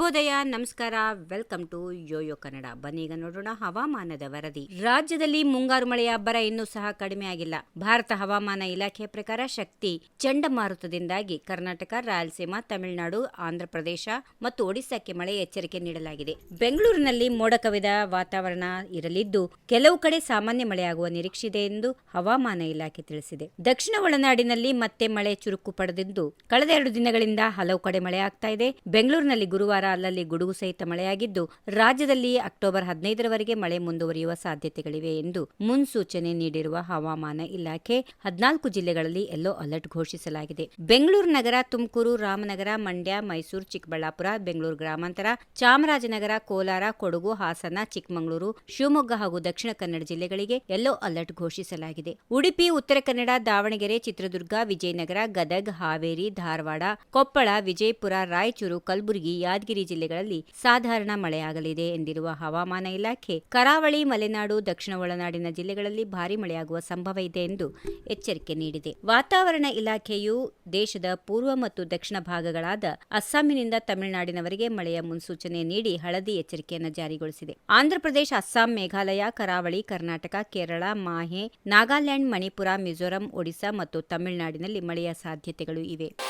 ಶುಭೋದಯ, ನಮಸ್ಕಾರ. Welcome to YoYo Kannada. ಬನ್ನೀಗ ನೋಡೋಣ ಹವಾಮಾನದ ವರದಿ. ರಾಜ್ಯದಲ್ಲಿ ಮುಂಗಾರು ಮಳೆಯ ಅಬ್ಬರ ಇನ್ನೂ ಸಹ ಕಡಿಮೆ ಆಗಿಲ್ಲ. ಭಾರತ ಹವಾಮಾನ ಇಲಾಖೆ ಪ್ರಕಾರ ಶಕ್ತಿ ಚಂಡಮಾರುತದಿಂದಾಗಿ ಕರ್ನಾಟಕ, ರಾಯಲಸೀಮಾ, ತಮಿಳುನಾಡು, ಆಂಧ್ರಪ್ರದೇಶ ಮತ್ತು ಒಡಿಶಾಕ್ಕೆ ಮಳೆ ಎಚ್ಚರಿಕೆ ನೀಡಲಾಗಿದೆ. ಬೆಂಗಳೂರಿನಲ್ಲಿ ಮೋಡ ಕವಿದ ವಾತಾವರಣ ಇರಲಿದ್ದು, ಕೆಲವು ಕಡೆ ಸಾಮಾನ್ಯ ಮಳೆಯಾಗುವ ನಿರೀಕ್ಷೆ ಎಂದು ಹವಾಮಾನ ಇಲಾಖೆ ತಿಳಿಸಿದೆ. ದಕ್ಷಿಣ ಒಳನಾಡಿನಲ್ಲಿ ಮತ್ತೆ ಮಳೆ ಚುರುಕು ಪಡೆದಿದ್ದು, ಕಳೆದ ಎರಡು ದಿನಗಳಿಂದ ಹಲವು ಕಡೆ ಮಳೆ ಆಗ್ತಾ ಇದೆ. ಬೆಂಗಳೂರಿನಲ್ಲಿ ಗುರುವಾರ ಅಲ್ಲಲ್ಲಿ ಗುಡುಗು ಸಹಿತ ಮಳೆಯಾಗಿದ್ದು, ರಾಜ್ಯದಲ್ಲಿ ಅಕ್ಟೋಬರ್ ಹದಿನೈದರವರೆಗೆ ಮಳೆ ಮುಂದುವರಿಯುವ ಸಾಧ್ಯತೆಗಳಿವೆ ಎಂದು ಮುನ್ಸೂಚನೆ ನೀಡಿರುವ ಹವಾಮಾನ ಇಲಾಖೆ, ಹದಿನಾಲ್ಕು ಜಿಲ್ಲೆಗಳಲ್ಲಿ ಯೆಲ್ಲೋ ಅಲರ್ಟ್ ಘೋಷಿಸಲಾಗಿದೆ. ಬೆಂಗಳೂರು ನಗರ, ತುಮಕೂರು, ರಾಮನಗರ, ಮಂಡ್ಯ, ಮೈಸೂರು, ಚಿಕ್ಕಬಳ್ಳಾಪುರ, ಬೆಂಗಳೂರು ಗ್ರಾಮಾಂತರ, ಚಾಮರಾಜನಗರ, ಕೋಲಾರ, ಕೊಡಗು, ಹಾಸನ, ಚಿಕ್ಕಮಗಳೂರು, ಶಿವಮೊಗ್ಗ ಹಾಗೂ ದಕ್ಷಿಣ ಕನ್ನಡ ಜಿಲ್ಲೆಗಳಿಗೆ ಯೆಲ್ಲೋ ಅಲರ್ಟ್ ಘೋಷಿಸಲಾಗಿದೆ. ಉಡುಪಿ, ಉತ್ತರ ಕನ್ನಡ, ದಾವಣಗೆರೆ, ಚಿತ್ರದುರ್ಗ, ವಿಜಯನಗರ, ಗದಗ್, ಹಾವೇರಿ, ಧಾರವಾಡ, ಕೊಪ್ಪಳ, ವಿಜಯಪುರ, ರಾಯಚೂರು, ಕಲಬುರಗಿ, ಯಾದಗಿರಿ ಜಿಲ್ಲೆಗಳಲ್ಲಿ ಸಾಧಾರಣ ಮಳೆಯಾಗಲಿದೆ ಎಂದಿರುವ ಹವಾಮಾನ ಇಲಾಖೆ, ಕರಾವಳಿ, ಮಲೆನಾಡು, ದಕ್ಷಿಣ ಒಳನಾಡಿನ ಜಿಲ್ಲೆಗಳಲ್ಲಿ ಭಾರಿ ಮಳೆಯಾಗುವ ಸಂಭವ ಇದೆ ಎಂದು ಎಚ್ಚರಿಕೆ ನೀಡಿದೆ. ವಾತಾವರಣ ಇಲಾಖೆಯು ದೇಶದ ಪೂರ್ವ ಮತ್ತು ದಕ್ಷಿಣ ಭಾಗಗಳಾದ ಅಸ್ಸಾಂನಿಂದ ತಮಿಳುನಾಡಿನವರೆಗೆ ಮಳೆಯ ಮುನ್ಸೂಚನೆ ನೀಡಿ ಹಳದಿ ಎಚ್ಚರಿಕೆಯನ್ನು ಜಾರಿಗೊಳಿಸಿದೆ. ಆಂಧ್ರಪ್ರದೇಶ ಅಸ್ಸಾಂ, ಮೇಘಾಲಯ, ಕರಾವಳಿ, ಕರ್ನಾಟಕ, ಕೇರಳ, ಮಾಹೆ, ನಾಗಾಲ್ಯಾಂಡ್, ಮಣಿಪುರ, ಮಿಜೋರಾಂ ಒಡಿಶಾ ಮತ್ತು ತಮಿಳುನಾಡಿನಲ್ಲಿ ಮಳೆಯ ಸಾಧ್ಯತೆಗಳು ಇವೆ.